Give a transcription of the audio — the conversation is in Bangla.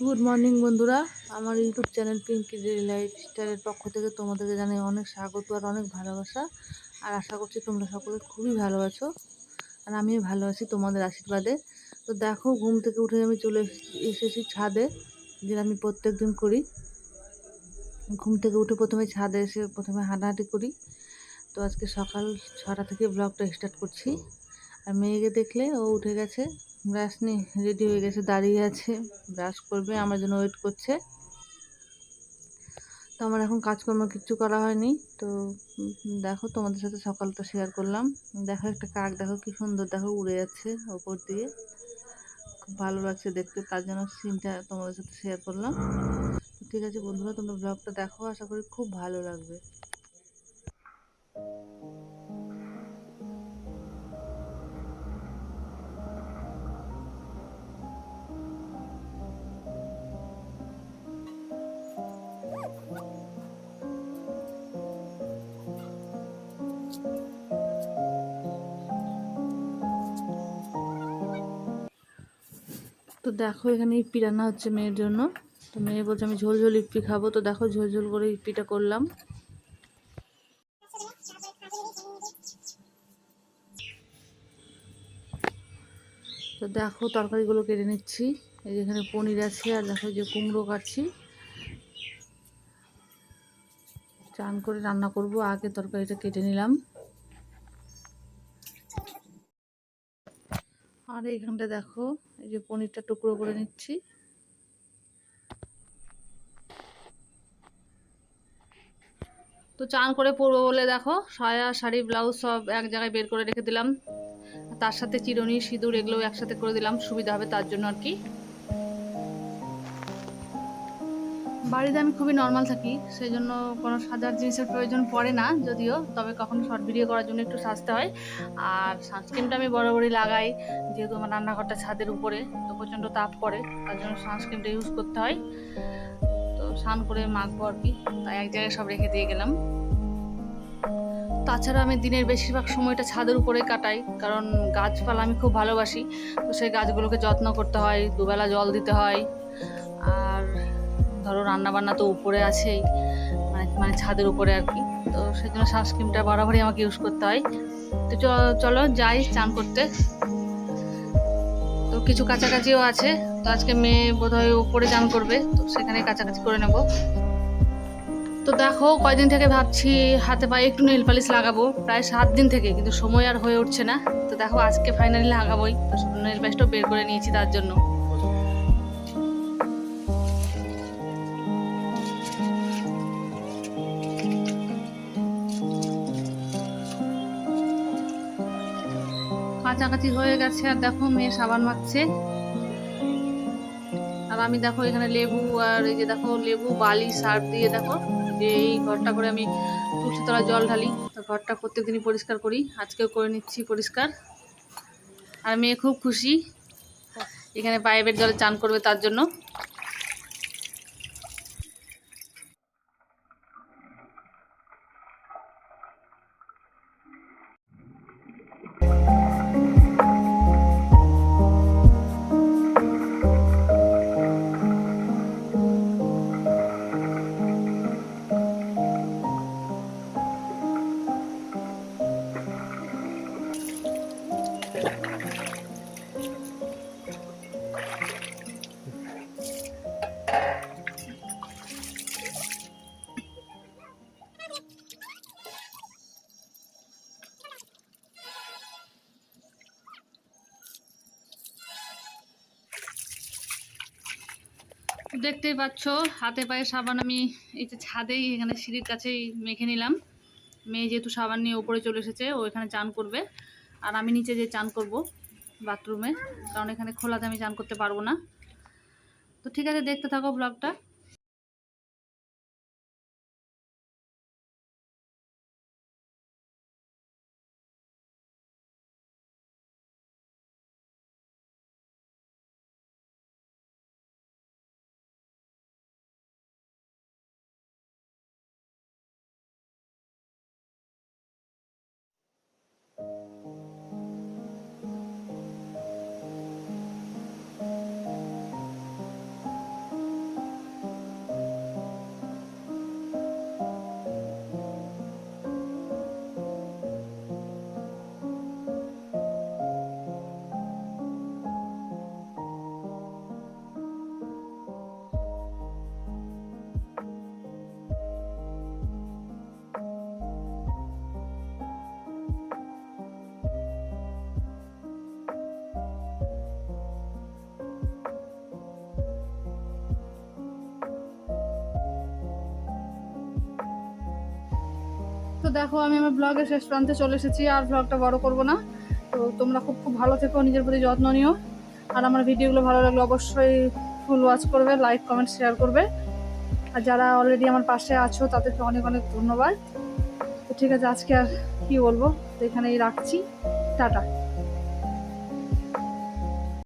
গুড মর্নিং বন্ধুরা। আমার YouTube channel Pinky daily life স্টাইলের পক্ষ থেকে তোমাদেরকে জানাই অনেক স্বাগত আর অনেক ভালোবাসা। আর আশা করছি তোমরা সকলে খুবই ভালো আছো। আর আমিও ভালো আছি তোমাদের আশীর্বাদে। তো দেখো, ঘুম থেকে উঠে আমি চলে এসেছি- ছাদে, যেটা আমি প্রত্যেক দিন করি। ঘুম থেকে উঠে প্রথমে ছাদে এসে প্রথমে হাঁটাহাঁটি করি। তো আজকে সকাল ছটা থেকে ব্লগটা স্টার্ট করছি। আর মেয়েকে দেখলে ও উঠে গেছে। ব্রাশ নিয়ে রেডি হয়ে গেছে, দাঁড়িয়ে আছে, ব্রাশ করবে, আমার জন্য ওয়েট করছে। তো আমার এখন কাজকর্ম কিচ্ছু করা হয়নি, তো দেখো তোমাদের সাথে সকালটা শেয়ার করলাম। দেখো একটা কাক, দেখো কি সুন্দর, দেখো উড়ে যাচ্ছে ওপর দিয়ে। খুব ভালো লাগছে দেখতে, তার জন্য সিনটা তোমাদের সাথে শেয়ার করলাম। ঠিক আছে বন্ধুরা, তোমরা ব্লগটা দেখো, আশা করি খুব ভালো লাগবে। তো দেখো এখানে ইপ্পি রান্না হচ্ছে মেয়ের জন্য। তো মেয়ে বলছে, আমি ঝোল ঝোল ইপ্পি খাব। তো দেখো ঝোল ঝোল করে ইপ্পিটা করলাম। তো দেখো তরকারিগুলো কেটে নিচ্ছি। এই যে এখানে পনির আছে, আর দেখো যে কুমড়ো কাটছি। চান করে রান্না করব, আগে তরকারিটা কেটে নিলাম। আর এইখানটা দেখো, এই যে পনিরটা টুকরো করে নিচ্ছি। তো চান করে পরবো বলে দেখো, সায়া, শাড়ি, ব্লাউজ সব এক জায়গায় বের করে রেখে দিলাম। তার সাথে চিরুনি, সিঁদুর এগুলো একসাথে করে দিলাম, সুবিধা হবে তার জন্য আর কি। বাড়িতে আমি খুবই নর্মাল থাকি সেই জন্য কোনো সাজার জিনিসের প্রয়োজন পড়ে না যদিও, তবে কখনো শর্ট ভিডিও করার জন্য একটু সাজতে হয়। আর সানস্ক্রিনটা আমি বরাবরই লাগাই, যেহেতু আমার রান্নাঘরটা ছাদের উপরে, তো প্রচণ্ড তাপ পড়ে, তার জন্য সানস্ক্রিনটা ইউজ করতে হয়। তো স্নান করে মাখবো আর কি, তাই এক জায়গায় সব রেখে দিয়ে গেলাম। তাছাড়া আমি দিনের বেশিরভাগ সময়টা ছাদের উপরে কাটাই, কারণ গাছপালা আমি খুব ভালোবাসি, তো সেই গাছগুলোকে যত্ন করতে হয়, দুবেলা জল দিতে হয়। আর ধরো রান্নাবান্না তো উপরে আছেই মানে মানে ছাদের উপরে আর কি। তো সেই জন্য সানস্ক্রিনটা বরাবরই আমাকে ইউজ করতে হয়। তো চলো যাই চান করতে। তো কিছু কাছাকাছিও আছে, তো আজকে মেয়ে বোধহয় উপরে চান করবে, তো সেখানে কাছাকাছি করে নেব। তো দেখো, কয়দিন থেকে ভাবছি হাতে পায়ে একটু নেল পালিশ লাগাবো, প্রায় সাত দিন থেকে, কিন্তু সময় আর হয়ে উঠছে না। তো দেখো আজকে ফাইনালি লাগাবোই, তো নেল পালিশটাও বের করে নিয়েছি তার জন্য। কাছাকাছি হয়ে গেছে, আর দেখো মেয়ে সাবান মাখছে। আর আমি দেখো এখানে লেবু আর এই যে দেখো লেবু, বালি সার দিয়ে দেখো যে এই ঘরটা করে আমি তুলসী তলায় জল ঢালি। তো ঘরটা প্রত্যেকদিনই পরিষ্কার করি, আজকেও করে নিচ্ছি পরিষ্কার। আর মেয়ে খুব খুশি, এখানে পাইপের জলে চান করবে তার জন্য। দেখতেই পাচ্ছ, হাতে পায়ে সাবান আমি এই যে ছাদেই এখানে সিঁড়ির কাছেই মেখে নিলাম। মেয়ে যেহেতু সাবান নিয়ে ওপরে চলে এসেছে, ও এখানে চান করবে। আর আমি নিচে যে চান করব বাথরুমে, কারণ এখানে খোলাতে আমি চান করতে পারব না তো ঠিক আছে, দেখতে থাকো ব্লগটা দেখো, আমি আমার ব্লগের শেষ প্রান্তে চলে এসেছি, আর ব্লগটা বড় করব না। তো তোমরা খুব খুব ভালো থেকো, নিজের প্রতি যত্ন নিও। আর আমার ভিডিওগুলো ভালো লাগলে অবশ্যই ফুল ওয়াচ করবে লাইক কমেন্ট শেয়ার করবে। আর যারা অলরেডি আমার পাশে আছো, তাদেরকে অনেক অনেক ধন্যবাদ। তো ঠিক আছে, আজকে আর কি বলব? তো এখানেই রাখছি। টাটা।